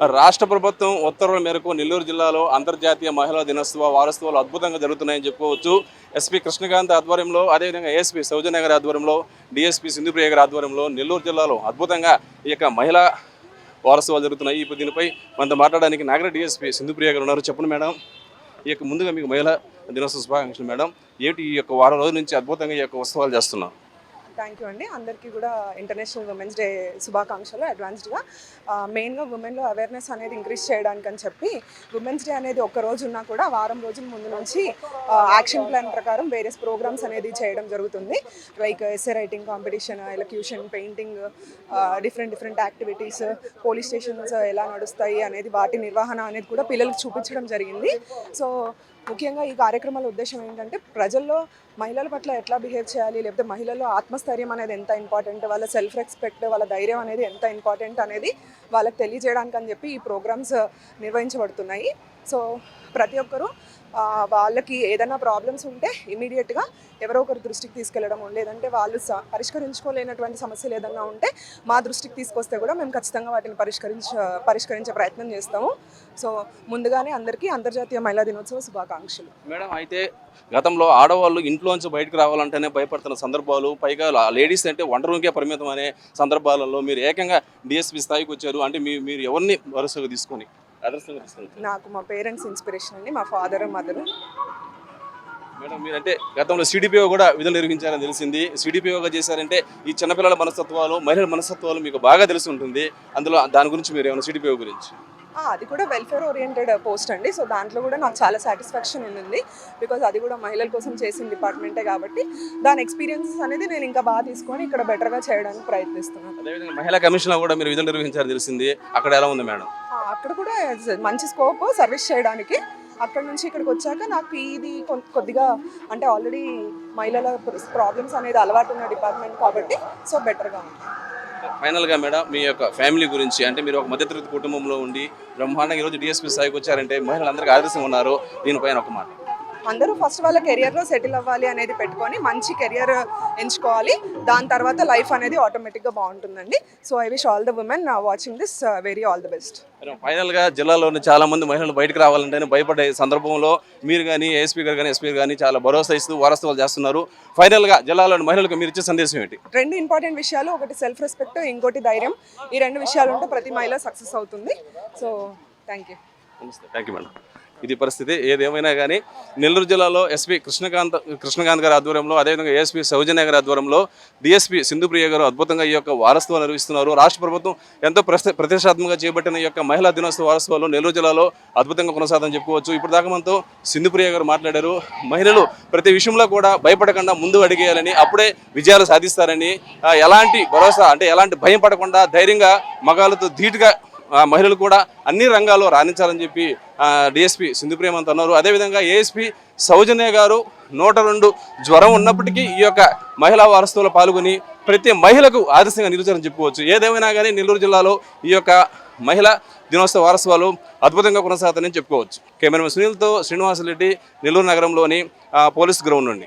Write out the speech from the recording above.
రాష్ట్ర ప్రభుత్వం ఉత్తర్వుల మేరకు నెల్లూరు జిల్లాలో అంతర్జాతీయ మహిళా దినోత్సవ వారోత్సవాలు అద్భుతంగా జరుగుతున్నాయని చెప్పుకోవచ్చు. ఎస్పీ కృష్ణకాంత్ ఆధ్వర్యంలో అదేవిధంగా ఏఎస్పీ సౌజన్య గారి ఆధ్వర్యంలో డిఎస్పీ సింధుప్రియ గారి ఆధ్వర్యంలో నెల్లూరు జిల్లాలో అద్భుతంగా ఈ యొక్క మహిళా వారోత్సవాలు జరుగుతున్నాయి. ఇప్పుడు దీనిపై మనతో మాట్లాడడానికి నాగర డిఎస్పీ సింధుప్రియ గారు ఉన్నారు. చెప్పండి మేడం. ఈ యొక్క ముందుగా మీకు మహిళా దినోత్సవ శుభాకాంక్షలు మేడం. ఏమిటి ఈ యొక్క వారం రోజుల నుంచి అద్భుతంగా ఈ యొక్క ఉత్సవాలు చేస్తున్నాం థ్యాంక్ యూ అండి అందరికీ కూడా ఇంటర్నేషనల్ ఉమెన్స్ డే శుభాకాంక్షలు అడ్వాన్స్డ్గా మెయిన్గా ఉమెన్లో అవేర్నెస్ అనేది ఇంక్రీజ్ చేయడానికి అని చెప్పి ఉమెన్స్ డే అనేది ఒక్క రోజు ఉన్నా కూడా వారం రోజుల ముందు నుంచి యాక్షన్ ప్లాన్ ప్రకారం వేరియస్ ప్రోగ్రామ్స్ అనేది చేయడం జరుగుతుంది. Like essay writing competition elocution painting different different activities police stations ఎలా నడుస్తాయి అనేది వాటి నిర్వహణ అనేది కూడా పిల్లలకు చూపించడం జరిగింది. సో ముఖ్యంగా ఈ కార్యక్రమాల ఉద్దేశం ఏంటంటే ప్రజల్లో మహిళల పట్ల ఎట్లా బిహేవ్ చేయాలి లేకపోతే మహిళల్లో ఆత్మస్థైర్యం అనేది ఎంత ఇంపార్టెంట్ వాళ్ళ సెల్ఫ్ రెస్పెక్ట్ వాళ్ళ ధైర్యం అనేది ఎంత ఇంపార్టెంట్ అనేది వాళ్ళకి తెలియజేయడానికి అని చెప్పి ఈ ప్రోగ్రామ్స్ నిర్వహించబడుతున్నాయి. సో ప్రతి ఒక్కరూ వాళ్ళకి ఏదైనా ప్రాబ్లమ్స్ ఉంటే ఇమీడియట్గా ఎవరో ఒకరి దృష్టికి తీసుకెళ్ళడం లేదంటే వాళ్ళు స- పరిష్కరించుకోలేనటువంటి సమస్యలు ఏదైనా ఉంటే మా దృష్టికి తీసుకొస్తే కూడా మేము ఖచ్చితంగా వాటిని పరిష్కరించ పరిష్కరించే ప్రయత్నం చేస్తాము. సో ముందుగానే అందరికీ అంతర్జాతీయ మహిళా దినోత్సవ శుభాకాంక్షలు. మేడం అయితే గతంలో ఆడవాళ్ళు ఇంట్లోంచి బయటకు రావాలంటేనే భయపడుతున్న సందర్భాలు పైగా లేడీస్ అంటే వంట రూమ్కే పరిమితం అనే సందర్భాలలో మీరు ఏకంగా డిఎస్పీ స్థాయికి వచ్చారు. అంటే మీ మీరు ఎవరిని వరుసగా తీసుకొని నాకు మా పేరెంట్స్ ఇన్స్పిరేషన్ అండి. మా ఫాదర్ మదర్. మేడం మీరంటే గతంలో సిడిపిఓ కూడా విధులు నిర్వహించారని తెలిసింది. సిడిపిఓగా చేశారంటే ఈ చిన్నపిల్లల మనస్తత్వాలు మహిళల మనస్తత్వాలు మీకు బాగా తెలిసి ఉంటుంది. అందులో దాని గురించి మీరు ఏమైనా సిడిపిఓ గురించి? అది కూడా వెల్ఫేర్ ఓరియంటెడ్ పోస్ట్ అండి. సో దాంట్లో కూడా నాకు చాలా సాటిస్ఫాక్షన్ ఉంది బికాజ్ అది కూడా మహిళల కోసం చేసిన డిపార్ట్మెంటే కాబట్టి దాని ఎక్స్పీరియన్సెస్ అనేది నేను ఇంకా బాగా తీసుకొని ఇక్కడ బెటర్గా చేయడానికి ప్రయత్నిస్తున్నాను. అదేవిధంగా మహిళా కమిషన్లో కూడా మీరు విధులు నిర్వహించారని తెలిసింది. అక్కడ ఎలా ఉంది మేడం? అక్కడ కూడా మంచి స్కోప్ సర్వీస్ చేయడానికి. అక్కడ నుంచి ఇక్కడికి వచ్చాక నాకు ఇది కొద్దిగా అంటే ఆల్రెడీ మహిళల ప్రాబ్లమ్స్ అనేది అలవాటు ఉన్న డిపార్ట్మెంట్ కాబట్టి సో బెటర్గా ఉంది. ఫైనల్గా మేడం మీ యొక్క ఫ్యామిలీ గురించి అంటే మీరు ఒక మధ్యతరగతి కుటుంబంలో ఉండి బ్రహ్మాండంగా ఈరోజు డిఎస్పీ స్థాయికి వచ్చారంటే మహిళలందరికీ ఆదర్శం ఉన్నారు. దీనిపైన ఒక మాట. అందరూ ఫస్ట్ వాళ్ళ కెరియర్లో సెటిల్ అవ్వాలి అనేది పెట్టుకొని మంచి కెరియర్ ఎంచుకోవాలి. దాని తర్వాత లైఫ్ అనేది ఆటోమేటిక్గా బాగుంటుందండి. So I wish all the women watching this very all the best. ఫైనల్గా జిల్లాలోని చాలా మంది మహిళలు బయటకు రావాలంటేనే భయపడే సందర్భంలో మీరు కానీ ఏఎస్పీ గారు కానీ ఎస్పీ కానీ చాలా భరోసా ఇస్తూ వారసత్వాలు చేస్తున్నారు. ఫైనల్గా జిల్లాలోని మహిళలకు మీరు ఇచ్చే సందేశం ఏంటి రెండు ఇంపార్టెంట్ విషయాలు ఒకటి సెల్ఫ్ రెస్పెక్ట్ ఇంకోటి ధైర్యం. ఈ రెండు విషయాలు ఉంటే ప్రతి మహిళ సక్సెస్ అవుతుంది. So thank you thank you madam. ఇది పరిస్థితి. ఏదేమైనా కానీ నెల్లూరు జిల్లాలో ఎస్పీ కృష్ణకాంత్ కృష్ణకాంత్ గారి ఆధ్వర్యంలో అదేవిధంగా ఏఎస్పీ సౌజన్య గారి ఆధ్వర్యంలో డిఎస్పీ సింధుప్రియ గారు అద్భుతంగా ఈ యొక్క వారసత్వం నిర్వహిస్తున్నారు. రాష్ట్ర ప్రభుత్వం ఎంతో ప్రతిష్టాత్మకంగా చేపట్టిన ఈ యొక్క మహిళా దినోత్సవ వారసత్వాలు నెల్లూరు జిల్లాలో అద్భుతంగా కొనసాగదని చెప్పుకోవచ్చు. ఇప్పుడు దాకా మనతో సింధుప్రియ గారు మాట్లాడారు. మహిళలు ప్రతి విషయంలో కూడా భయపడకుండా ముందు అడిగేయాలని అప్పుడే విజయాలు సాధిస్తారని ఎలాంటి భరోసా అంటే ఎలాంటి భయం పడకుండా ధైర్యంగా మగాలతో ధీటుగా మహిళలు కూడా అన్ని రంగాల్లో రాణించాలని చెప్పి డిఎస్పి సింధుప్రియమంత్ అన్నారు. అదేవిధంగా ఏఎస్పి సౌజన్య గారు నూట రెండు జ్వరం ఉన్నప్పటికీ ఈ యొక్క మహిళా వారసత్వంలో పాల్గొని ప్రతి మహిళకు ఆదర్శంగా నిలుచారని చెప్పుకోవచ్చు. ఏదేమైనా కానీ నెల్లూరు జిల్లాలో ఈ యొక్క మహిళా దినోత్సవ వారసత్వాలు అద్భుతంగా కొనసాగుతాయని చెప్పుకోవచ్చు. కెమెరామెన్ సునీల్తో శ్రీనివాసరెడ్డి నెల్లూరు నగరంలోని పోలీస్ గ్రౌండ్ నుండి.